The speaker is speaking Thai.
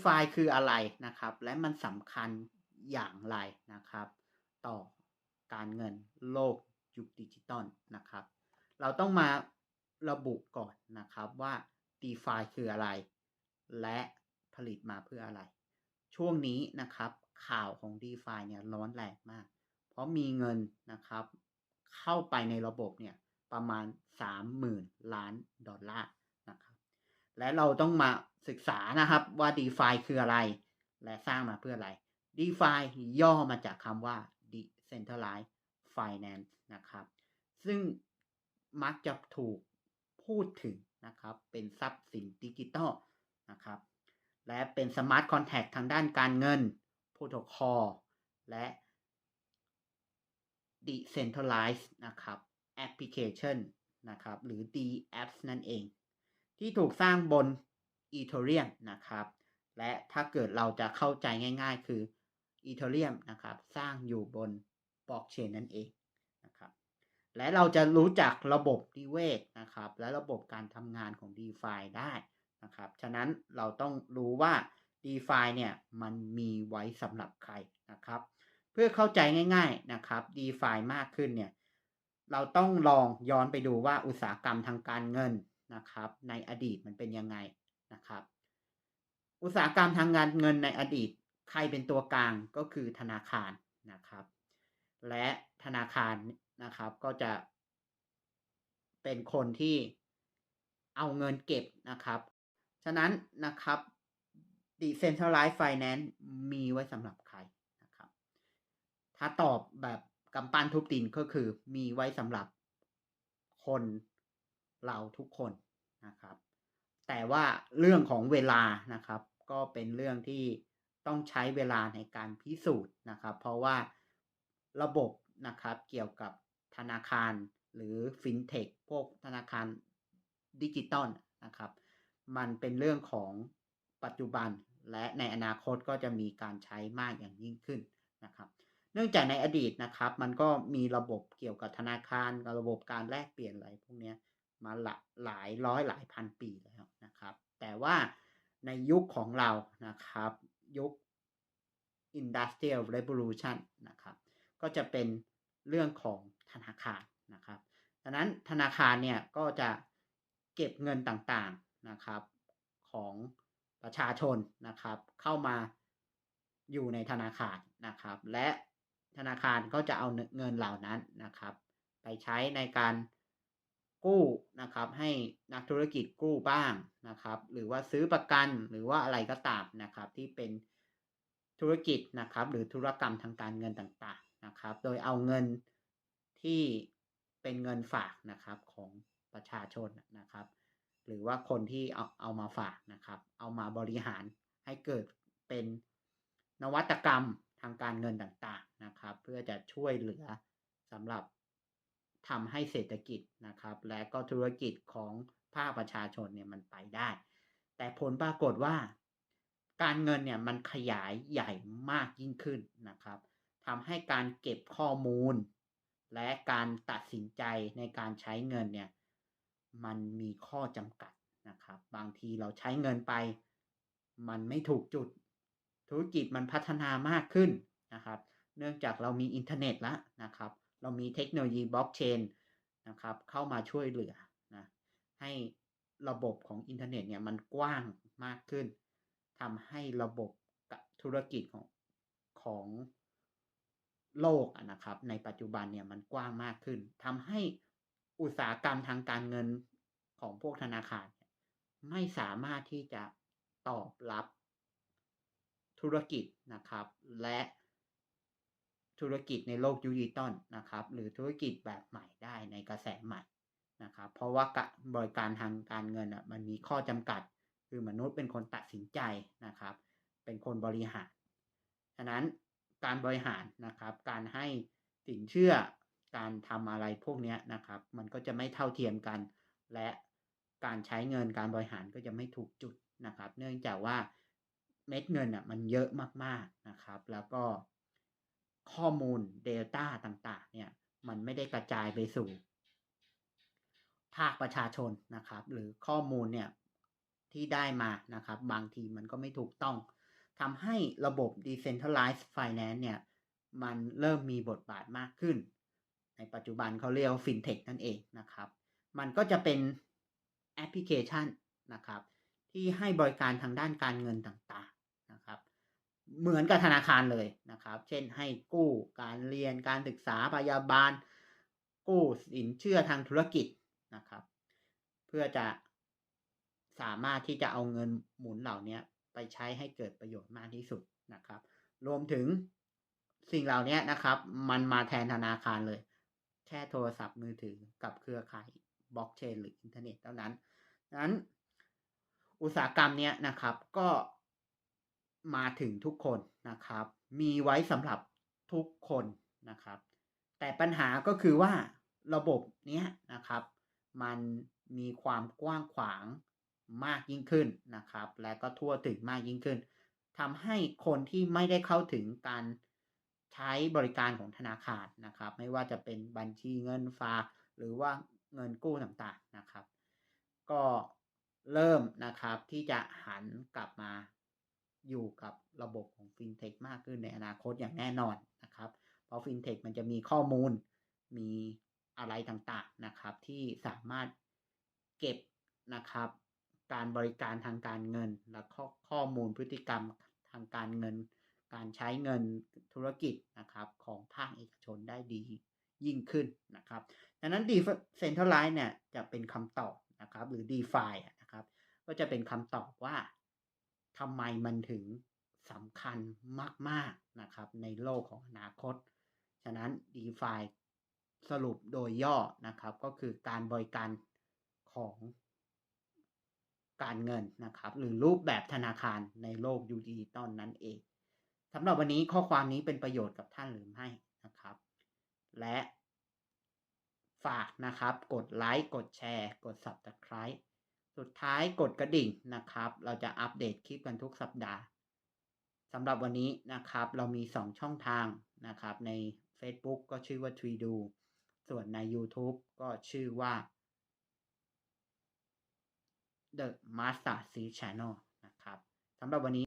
DeFi คืออะไรนะครับ และมันสำคัญอย่างไรนะครับ ต่อการเงินโลกยุคดิจิตอลนะครับ เราต้องมาระบุก่อนนะครับว่า DeFi คืออะไร และผลิตมาเพื่ออะไร ช่วงนี้นะครับข่าวของ DeFi เนี่ยร้อนแรงมาก เพราะมีเงินนะครับ เข้าไปในระบบเนี่ยประมาณ 30,000 ล้านดอลลาร์นะครับ และเราต้องมา ศึกษานะครับว่า DeFi คืออะไร และสร้างมาเพื่ออะไร DeFi ย่อมาจากคำว่า Decentralized Finance นะครับ ซึ่งมักจะถูกพูดถึงนะครับ เป็นทรัพย์สินดิจิตอลนะครับ และเป็นสมาร์ทคอนแท็กทางด้านการเงินโปรโตคอลและ Decentralized นะครับแอปพลิเคชันนะครับ หรือ DApps นั่นเอง ที่ถูกสร้างบน Ethereum นะครับ และถ้าเกิดเราจะเข้าใจง่าย ๆ คือ Ethereum นะครับ สร้างอยู่บนบล็อกเชนนั่นเองนะครับและเราจะรู้จักระบบนิเวศนะครับ และระบบการทำงานของ DeFi ได้นะครับ ฉะนั้นเราต้องรู้ว่า DeFi เนี่ยมันมีไว้สำหรับใครนะครับ เพื่อเข้าใจง่ายๆนะครับ DeFi มากขึ้นเนี่ยเราต้องลองย้อนไปดูว่าอุตสาหกรรมทางการเงินนะครับ ในอดีตมันเป็นยังไง นะครับ อุตสาหกรรมทางการเงินในอดีต ใครเป็นตัวกลางก็คือธนาคารนะครับ และธนาคารนะครับก็จะ เป็นคนที่เอาเงินเก็บนะครับ ฉะนั้นนะครับ decentralized finance มีไว้สำหรับใครนะครับ ถ้าตอบแบบกำปั้นทุบดินก็คือมีไว้สำหรับคนเราทุกคนนะครับ แต่ว่าเรื่องของเวลานะครับ ก็เป็นเรื่องที่ต้องใช้เวลาในการพิสูจน์นะครับ เพราะว่าระบบนะครับเกี่ยวกับธนาคารหรือฟินเทคพวกธนาคารดิจิตอลนะครับ มันเป็นเรื่องของปัจจุบันและในอนาคตก็จะมีการใช้มากอย่างยิ่งขึ้นนะครับ เนื่องจากในอดีตนะครับ มันก็มีระบบเกี่ยวกับธนาคารกับระบบการแลกเปลี่ยนอะไรพวกนี้ มาหลหลายร้อยหลายพันปีแล้วนะครับ แต่ว่าในยุคของเรานะครับ ยุค Industrial Revolution นะครับ ก็จะเป็นเรื่องของธนาคารนะครับดังนั้นธนาคารเนี่ยก็จะเก็บเงินต่างๆนะครับของประชาชนนะครับ เข้ามาอยู่ในธนาคารนะครับ และธนาคารก็จะเอาเงินเหล่านั้นนะครับ ไปใช้ในการ กู้นะครับ ให้นักธุรกิจกู้บ้างนะครับ หรือว่าซื้อประกันหรือว่าอะไรก็ตามนะครับ ที่เป็นธุรกิจนะครับ หรือธุรกรรมทางการเงินต่างๆนะครับ โดยเอาเงินที่เป็นเงินฝากนะครับของประชาชนนะครับ หรือว่าคนที่เอาเอามาฝากนะครับ เอามาบริหารให้เกิดเป็นนวัตกรรมทางการเงินต่างๆนะครับ เพื่อจะช่วยเหลือสำหรับ ทำให้เศรษฐกิจนะครับ และก็ธุรกิจของภาคประชาชนเนี่ยมันไปได้ แต่ผลปรากฏว่า การเงินเนี่ยมันขยายใหญ่มากยิ่งขึ้นนะครับทำให้การเก็บข้อมูล และการตัดสินใจในการใช้เงินเนี่ยมันมีข้อจำกัดนะครับ บางทีเราใช้เงินไป มันไม่ถูกจุด ธุรกิจมันพัฒนามากขึ้นนะครับ เนื่องจากเรามีอินเทอร์เน็ตแล้วนะครับ เรามีเทคโนโลยีบล็อกเชนนะครับเข้ามาช่วยเหลือนะให้ระบบของอินเทอร์เน็ตเนี่ยมันกว้างมากขึ้นทำให้ระบบธุรกิจของของโลกนะครับ ในปัจจุบันเนี่ยมันกว้างมากขึ้นทำให้อุตสาหกรรมทางการเงินของพวกธนาคาร ไม่สามารถที่จะตอบรับธุรกิจนะครับ และ ธุรกิจในโลกดิจิตอลนะครับ หรือธุรกิจแบบใหม่ได้ในกระแสใหม่นะครับ เพราะว่าบริการทางการเงินอะมันมีข้อจำกัด คือมนุษย์เป็นคนตัดสินใจนะครับ เป็นคนบริหารฉะนั้นการบริหารนะครับ การให้สินเชื่อการทำอะไรพวกนี้นะครับ มันก็จะไม่เท่าเทียมกัน และการใช้เงินการบริหารก็จะไม่ถูกจุดนะครับ เนื่องจากว่าเม็ดเงินอะมันเยอะมากๆนะครับ แล้วก็ ข้อมูล Data ต่างๆ เนี่ย มันไม่ได้กระจายไปสู่ ภาคประชาชนนะครับ หรือข้อมูลเนี่ยที่ได้มานะครับ บางทีมันก็ไม่ถูกต้องทำให้ระบบ Decentralized Finance เนี่ย มันเริ่มมีบทบาทมากขึ้น ในปัจจุบันเขาเรียกว่า FinTech นั่นเองนะครับ มันก็จะเป็นแอปพลิเคชันนะครับ ที่ให้บริการทางด้านการเงินต่างๆ เหมือนกับธนาคารเลยนะครับ เช่นให้กู้การเรียนการศึกษาพยาบาล กู้สินเชื่อทางธุรกิจนะครับ เพื่อจะสามารถที่จะเอาเงินหมุนเหล่านี้ไปใช้ให้เกิดประโยชน์มากที่สุดนะครับ รวมถึงสิ่งเหล่านี้นะครับ มันมาแทนธนาคารเลย แค่โทรศัพท์มือถือกับเครือข่ายบล็อกเชนหรืออินเทอร์เน็ตเท่านั้นนั้น อุตสาหกรรมเนี้ยนะครับก็ มาถึงทุกคนนะครับ มีไว้สำหรับทุกคนนะครับ แต่ปัญหาก็คือว่าระบบเนี้ยนะครับ มันมีความกว้างขวางมากยิ่งขึ้นนะครับ และก็ทั่วถึงมากยิ่งขึ้นทำให้คนที่ไม่ได้เข้าถึงการใช้บริการของธนาคารนะครับ ไม่ว่าจะเป็นบัญชีเงินฝากหรือว่าเงินกู้ต่างๆนะครับ ก็เริ่มนะครับที่จะหันกลับมา อยู่กับระบบของ FinTech มากขึ้นในอนาคตอย่างแน่นอนนะครับ เพราะ FinTech มันจะมีข้อมูลมีอะไรต่างๆนะครับ ที่สามารถเก็บนะครับ การบริการทางการเงิน และข้อข้อมูลพฤติกรรมทางการเงิน การใช้เงินธุรกิจนะครับของภาคเอกชนได้ดียิ่งขึ้นนะครับดังนั้น Decentralize เนี่ยจะเป็นคำตอบนะครับ หรือ DeFi อะนะครับ ก็จะเป็นคำตอบว่า ทำไมมันถึงสำคัญมาก ๆ นะครับ ในโลกของอนาคต ฉะนั้น DeFi สรุปโดยย่อนะครับ ก็คือการบริการของการเงินนะครับ หรือรูปแบบธนาคารในโลกยูดิจิตอลนั่นเองสำหรับวันนี้ข้อความนี้เป็นประโยชน์กับท่านหรือไม่นะครับ และฝากนะครับ กดไลค์ กดแชร์ กด Subscribe สุดท้ายกดกระดิ่งนะครับ เราจะอัปเดตคลิปกันทุกสัปดาห์สำหรับวันนี้นะครับ เรามี 2 ช่องทางนะครับ ใน Facebook ก็ชื่อว่า t r e d o ส่วนใน YouTube ก็ชื่อว่า The Master C Channel นะครับสำหรับวันนี้